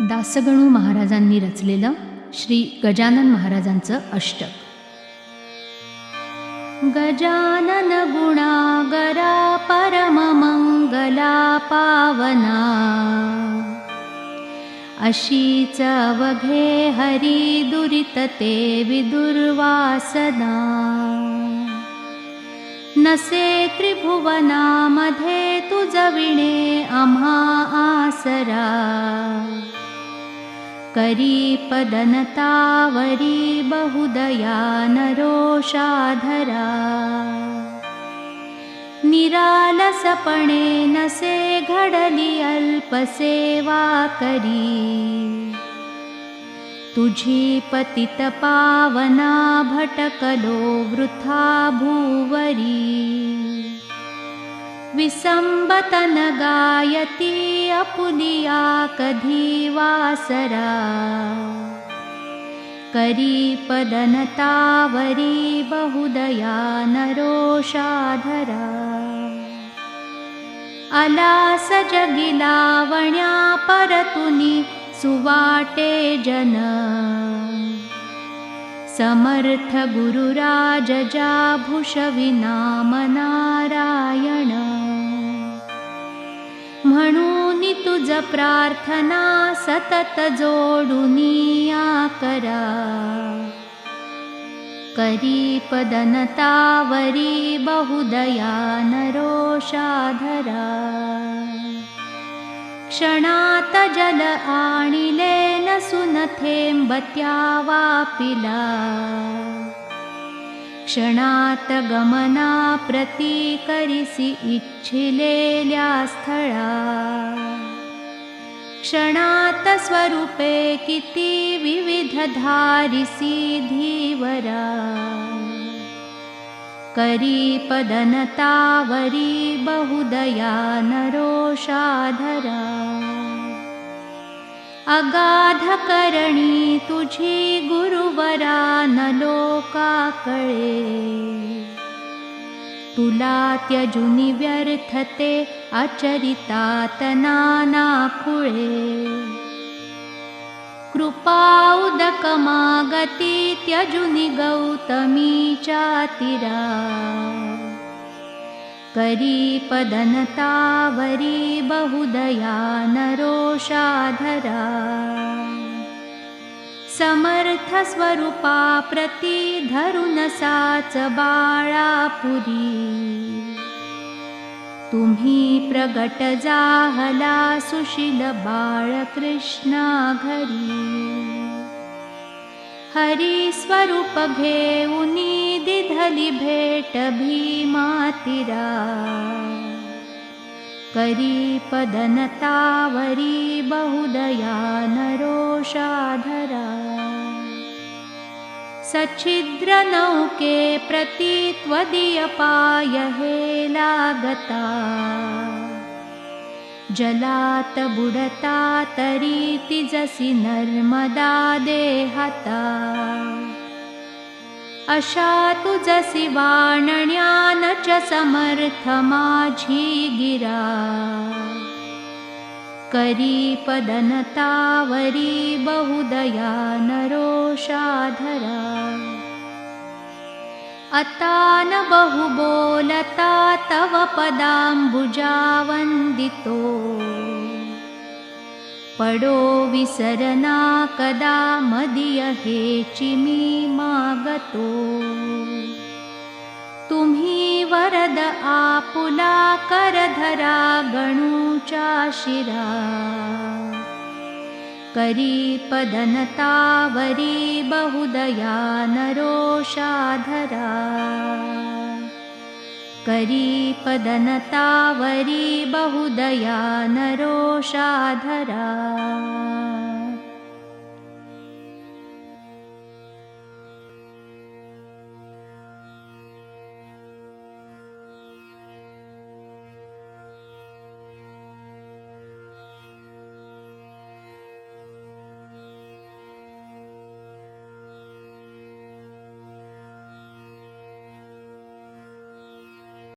दासगणू महाराजांनी रचलेलं श्री गजानन महाराजांचं अष्टक. गजानन गुणागरा परममंगला पावना. अशीच अवघे हरी दुरितते विदुर्वासना. नसे त्रिभुवनामध्ये तुजविणे आम्हा करी पदनतावरी बहुदया नरोषाधरा निरालसपणे नसे घडली अल्पसेवा करी। तुझी पतितपावना भटकलो वृथा भूवरी विसंबतन गायती अपुलिया कधी वासरा करी पदनतावरी बहुदया नरोषाधरा। अलास जगिलावण्या परतुनी सुवाटे जन समर्थ गुरुराजजा भूषविनामनारायण म्हणून तुझ प्रार्थना सतत जोडुनिया करा करी पदनतावरी बहुदया नरोषाधरा क्षणात जल आणिले नसुन थेंबत्या वापिला क्षणात गमना प्रती करिसी इच्छिलेल्या स्थळा। क्षणात स्वरूपे किती विविध धारिसी धीवरा करी पदनतावरी बहुदया नरोषाधरा। अगाधकरणी तुझी गुरुवरा न लोका कळे तुला त्यजुनि व्यर्थते अचरितात कृपा उदकमागती त्यजुनि गौतमीच्या तिरा करी पदनतावरी बहुदया नरोषाधरा समर्थ स्वरूपा प्रती धरुन साच बाळापुरी तुम्ही प्रगट जाहला सुशील बाळकृष्णा घरी हरी स्वरूप घेऊनी दिधली भेट भीमातिरा करी पदनतावरी बहुदया नरोषाधरा सच्छिद्र नौके प्रति त्वदीय पाय हे लागता जलात बुडता तरी तिजसी नर्मदा देहता। अशा तुझसी वाणण्यान च समर्थ माझी गिरा करी पदनतावरी बहुदया नरोषाधरा अता न बहु बोलता तव पदाम्बुजा वन्दितो पडो विसरना कदा मदिय हे चिमी मागतो तुम्ही वरद आपुला करधरा गणूचा शिरा। करी पदनतावरी बहुदया नरोषाधरा करी पदनतावरी बहुदया नरोषाधरा